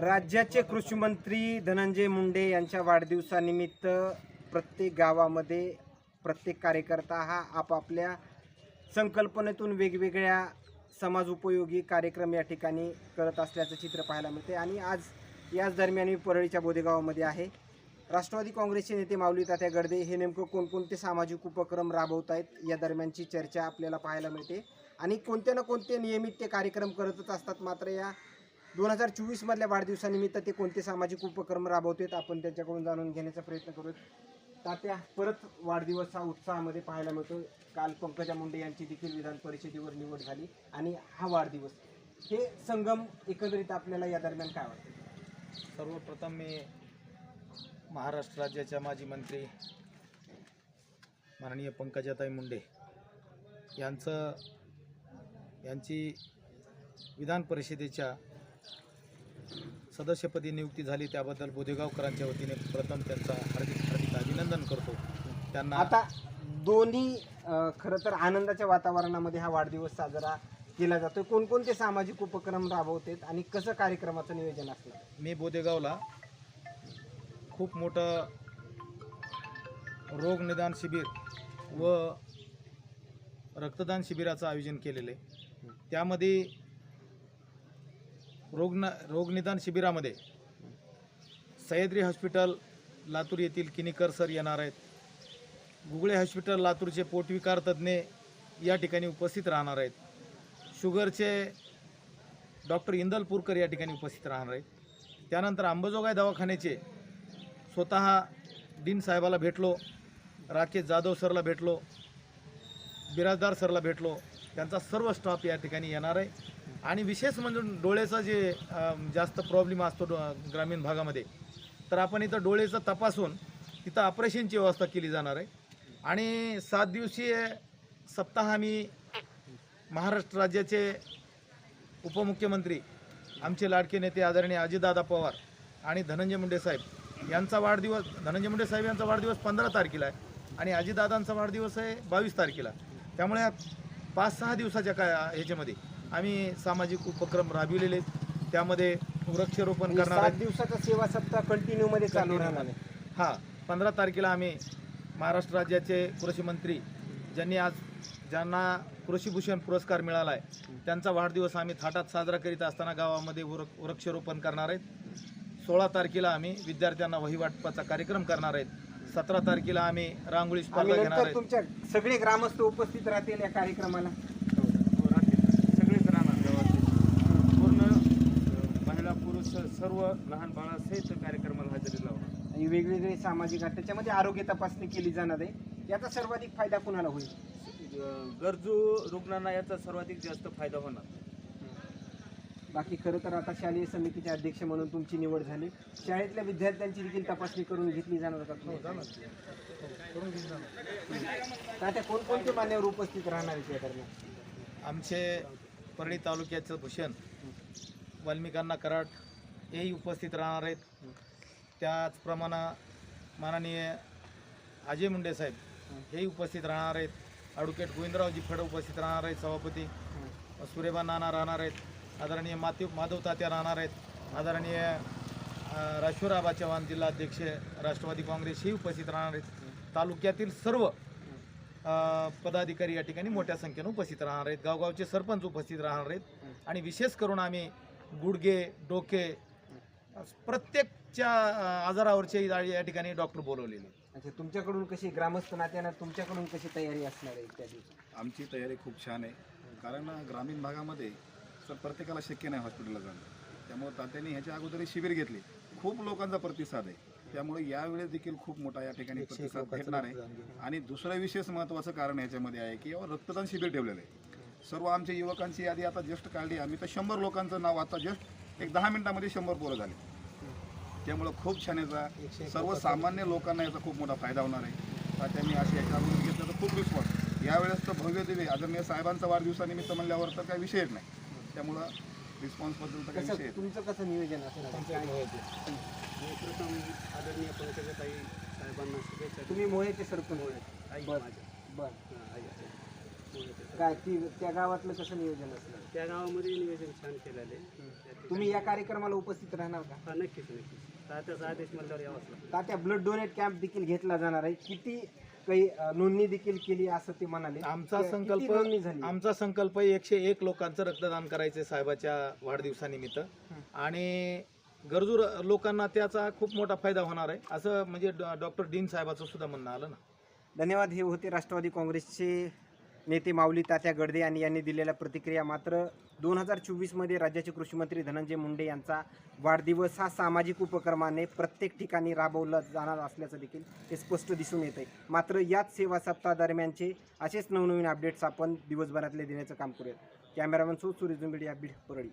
राज्याचे कृषी मंत्री धनंजय मुंडे यांच्या वाढदिवसानिमित्त प्रत्येक गावामध्ये प्रत्येक कार्यकर्ता हा आपापल्या संकल्पनेतून वेगवेगळ्या समाज उपयोगी कार्यक्रम या ठिकाणी करत असल्याचं चित्र पाहायला मिळते आणि आज याच दरम्यान मी परळीच्या बोदेगावामध्ये आहे. राष्ट्रवादी काँग्रेसचे नेते माऊली तात्या गडदे हे नेमकं कोणकोणते सामाजिक उपक्रम राबवत आहेत या दरम्यानची चर्चा आपल्याला पाहायला मिळते. आणि कोणते ना कोणते नियमित ते कार्यक्रम करतच असतात मात्र या दोन हजार चोवीसमधल्या वाढदिवसानिमित्त ते कोणते सामाजिक उपक्रम राबवतात आपण त्यांच्याकडून जाणून घेण्याचा प्रयत्न करूत तात्या परत वाढदिवस हा उत्साहामध्ये पाहायला मिळतो काल पंकजा मुंडे यांची देखील विधान परिषदेवर निवड झाली आणि हा वाढदिवस. हे संगम एकंदरीत आपल्याला या दरम्यान काय वाटतं? सर्वप्रथम मी महाराष्ट्र राज्याच्या माजी मंत्री माननीय पंकजाताई मुंडे यांचं यांची विधान परिषदेच्या सदस्यपदी नियुक्ती झाली त्याबद्दल बोदेगावकरांच्या वतीने प्रथम त्यांचा हार्दिक हार्दिक अभिनंदन करतो. त्यांना आता दोन्ही अं, खरं तर आनंदाच्या वातावरणामध्ये हा वाढदिवस साजरा केला जातोय. कोणकोणते सामाजिक उपक्रम राबवतात आणि कसं कार्यक्रमाचं नियोजन असणार? मी बोदेगावला खूप मोठं रोग निदान शिबिर व रक्तदान शिबिराचं आयोजन केलेलं आहे. त्यामध्ये रोगन रोगनिदान शिबिरामध्ये सह्याद्री हॉस्पिटल लातूर येथील किनीकर सर येणार आहेत. गुगळे हॉस्पिटल लातूरचे पोटविकार तज्ज्ञ या ठिकाणी उपस्थित राहणार आहेत. शुगरचे डॉक्टर इंदलपूरकर या ठिकाणी उपस्थित राहणार आहेत. त्यानंतर अंबाजोगाई दवाखान्याचे स्वतः डीन साहेबाला भेटलो राकेश जाधव सरला भेटलो बिराजदार सरला भेटलो. त्यांचा सर्व स्टाफ या ठिकाणी येणार आहे. आणि विशेष म्हणजे डोळ्याचा जे जास्त प्रॉब्लेम असतो डो ग्रामीण भागामध्ये तर आपण इथं डोळ्याचं तपासून तिथं ऑपरेशनची व्यवस्था केली जाणार आहे. आणि सात दिवसीय सप्ताह आम्ही महाराष्ट्र राज्याचे उपमुख्यमंत्री आमचे लाडके नेते आदरणीय अजितदादा पवार आणि धनंजय मुंडे साहेब यांचा वाढदिवस धनंजय मुंडे साहेब यांचा वाढदिवस पंधरा तारखेला आहे आणि अजितदादांचा वाढदिवस आहे बावीस तारखेला. त्यामुळे पाच सहा दिवसाच्या काय ह्याच्यामध्ये आम्ही सामाजिक उपक्रम राबविलेले आहेत. त्यामध्ये वृक्षारोपण करणार सात आहेत. दिवसाचा सेवा सप्ताह कंटिन्यू मध्ये चालू राहणार आहे. हां पंधरा तारखेला आम्ही महाराष्ट्र राज्याचे कृषी मंत्री ज्यांनी आज ज्यांना कृषीभूषण पुरस्कार मिळाला आहे त्यांचा वाढदिवस आम्ही थाटात साजरा करीत असताना गावामध्ये वृक्षारोपण करणार आहेत. सोळा तारखेला आम्ही विद्यार्थ्यांना वही वाटपाचा कार्यक्रम करणार आहेत. सतरा तारखेला आम्ही रांगोळी स्पर्धा घेणार तुमच्या सगळे ग्रामस्थ उपस्थित राहतील या कार्यक्रमाला सगळेच राहणार गावातले पूर्ण अ, महिला पुरुष सर्व लहान बाळासहित कार्यक्रमाला हजेरी लावणार. आणि वेगवेगळे सामाजिक आहेत त्याच्यामध्ये आरोग्य तपासणी केली जाणार आहे. याचा सर्वाधिक फायदा कुणाला होईल? अ, गरजू रुग्णांना याचा सर्वाधिक जास्त फायदा होणार. बाकी खरं तर आता शालेय समितीचे अध्यक्ष म्हणून तुमची निवड झाली. शाळेतल्या विद्यार्थ्यांची देखील तपासणी करून घेतली जाणार का त्या कोणकोणते मान्यवर उपस्थित राहणार आहेत या दरम्यान? आमचे परळी तालुक्याचं भूषण वाल्मिकांना कराड हेही उपस्थित राहणार आहेत. त्याचप्रमाणे माननीय अजय मुंडे साहेब हेही उपस्थित राहणार आहेत. ॲडव्होकेट गोविंदरावजी फड उपस्थित राहणार आहेत सभापती. सुरेबा नाना राहणार आहेत. आदरणीय माती माधव तात्या राहणार आहेत. आदरणीय अ, राश्वराबा चव्हाण जिल्हाध्यक्ष राष्ट्रवादी काँग्रेस हे उपस्थित राहणार आहेत. तालुक्यातील सर्व पदाधिकारी या ठिकाणी मोठ्या संख्येनं उपस्थित राहणार आहेत. गावगावचे सरपंच उपस्थित राहणार आहेत. आणि विशेष करून आम्ही गुडघे डोके प्रत्येकच्या आजारावरचे या या ठिकाणी डॉक्टर बोलवलेले. अच्छा तुमच्याकडून कशी ग्रामस्थ नात्यानं तुमच्याकडून कशी तयारी असणार आहे त्या दिवशी आमची तयारी खूप छान आहे. कारण ग्रामीण भागामध्ये सर प्रत्येकाला शक्य नाही हॉस्पिटलला जाणं. त्यामुळे तात्यांनी ह्याच्या अगोदर शिबिर घेतली. खूप लोकांचा प्रतिसाद आहे. त्यामुळे यावेळेस देखील खूप मोठा या ठिकाणी प्रतिसाद भेटणार आहे. आणि दुसरं विशेष महत्त्वाचं कारण याच्यामध्ये आहे की यावर रक्तदान शिबिर ठेवलेलं आहे. सर्व आमच्या युवकांची यादी आता जस्ट काढली. आम्ही तर शंभर लोकांचं नाव आता जस्ट एक दहा मिनिटामध्ये शंभर पोरं झाले. त्यामुळं खूप छान याचा सर्वसामान्य लोकांना याचा खूप मोठा फायदा होणार आहे. असे याच्या अगोदर घेतलं तर खूप रिस्पॉन्स यावेळेस तर भव्य दिवे. आदरणीय साहेबांचा वाढदिवसानिमित्त म्हणल्यावर तर काही विषयच नाही. त्यामुळं रिस्पॉन्सबद्दल तर काही विषय तुमचं कसं नियोजन मी प्रथम आदरणीय पंकजाताई साहेबांना शुभेच्छा तुम्ही मोहेचे सरपंच आई बर. बर. हा. काय ती त्या गावातलं कसं नियोजन असणार त्या गावामध्ये नियोजन छान केलेलं आहे. तुम्ही या कार्यक्रमाला उपस्थित राहणार का? हा नक्कीच नक्कीच. तात्याचा आदेश म्हणल्यावर यावाच लागतं तात्या ब्लड डोनेट कॅम्प देखील घेतला जाणार आहे. किती काही अं, नोंदणी देखील केली असं ते म्हणाले. आमचा किती संकल्प नोंदणी झाली? आमचा संकल्प एकशे एक लोकांचं रक्तदान करायचे साहेबाच्या वाढदिवसानिमित्त. आणि गरजू र- लोकांना त्याचा खूप मोठा फायदा होणार आहे. असं म्हणजे डॉक्टर डीन साहेबाचं सुद्धा म्हणणं आलं ना. धन्यवाद. हे होते राष्ट्रवादी काँग्रेसचे नेते माऊली तात्या गडदे आणि यांनी दिलेल्या प्रतिक्रिया मात्र दोन हजार चोवीसमध्ये राज्याचे कृषीमंत्री धनंजय मुंडे यांचा वाढदिवस हा सामाजिक उपक्रमाने प्रत्येक ठिकाणी राबवला जाणार असल्याचं देखील हे स्पष्ट दिसून येत आहे मात्र याच सेवा सप्ताहादरम्यानचे असेच नवनवीन अपडेट्स आपण दिवसभरातले देण्याचं काम करूयात. Cameraman so Suresh media update Parli.